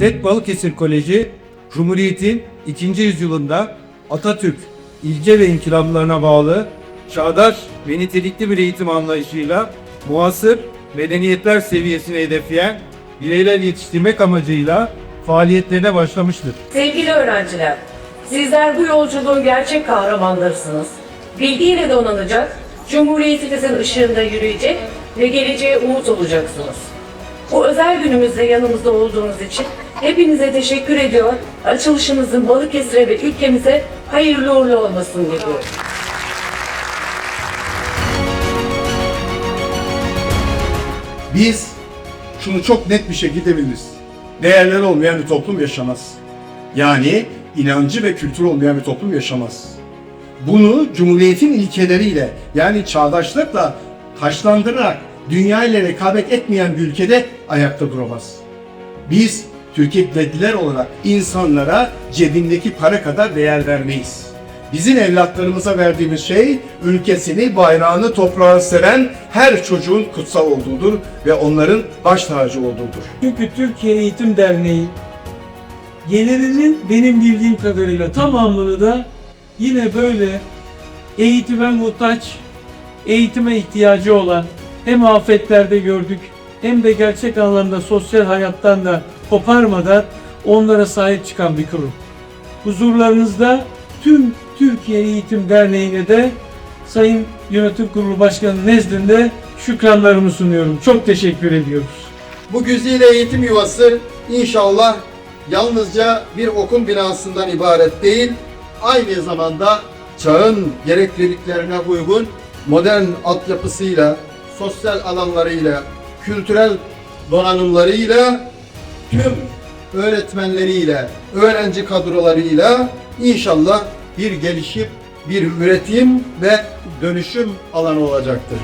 TED Balıkesir Koleji, Cumhuriyet'in ikinci yüzyılında Atatürk ilke ve inkılaplarına bağlı çağdaş ve nitelikli bir eğitim anlayışıyla muasır medeniyetler seviyesini hedefleyen bireyler yetiştirmek amacıyla faaliyetlerine başlamıştır. Sevgili öğrenciler, sizler bu yolculuğun gerçek kahramanlarısınız. Bilgiyle donanacak, Cumhuriyetimizin ışığında yürüyecek ve geleceğe umut olacaksınız. Bu özel günümüzde yanımızda olduğunuz için hepinize teşekkür ediyor. Açılışımızın Balıkesir'e ve ülkemize hayırlı uğurlu olmasını diliyorum. Biz şunu çok net bir şekilde biliriz. Değerleri olmayan bir toplum yaşamaz. Yani inancı ve kültürü olmayan bir toplum yaşamaz. Bunu Cumhuriyet'in ilkeleriyle yani çağdaşlıkla taşlandırarak dünya ile rekabet etmeyen bir ülkede ayakta duramaz. Biz Türkiye'liler olarak insanlara cebindeki para kadar değer vermeyiz. Bizim evlatlarımıza verdiğimiz şey ülkesini, bayrağını, toprağını seven her çocuğun kutsal olduğudur ve onların baş tacı olduğudur. Çünkü Türkiye Eğitim Derneği gelirinin benim bildiğim kadarıyla tamamını da yine böyle eğitime muhtaç, eğitime ihtiyacı olan hem afetlerde gördük hem de gerçek anlamda sosyal hayattan da koparmadan onlara sahip çıkan bir kurum. Huzurlarınızda tüm Türkiye Eğitim Derneği'ne de Sayın Yönetim Kurulu Başkanı nezdinde şükranlarımı sunuyorum. Çok teşekkür ediyoruz. Bu güzide eğitim yuvası inşallah yalnızca bir okul binasından ibaret değil, aynı zamanda çağın gerekliliklerine uygun modern altyapısıyla, sosyal alanlarıyla, kültürel donanımlarıyla, tüm öğretmenleriyle, öğrenci kadrolarıyla inşallah bir gelişim, bir üretim ve dönüşüm alanı olacaktır.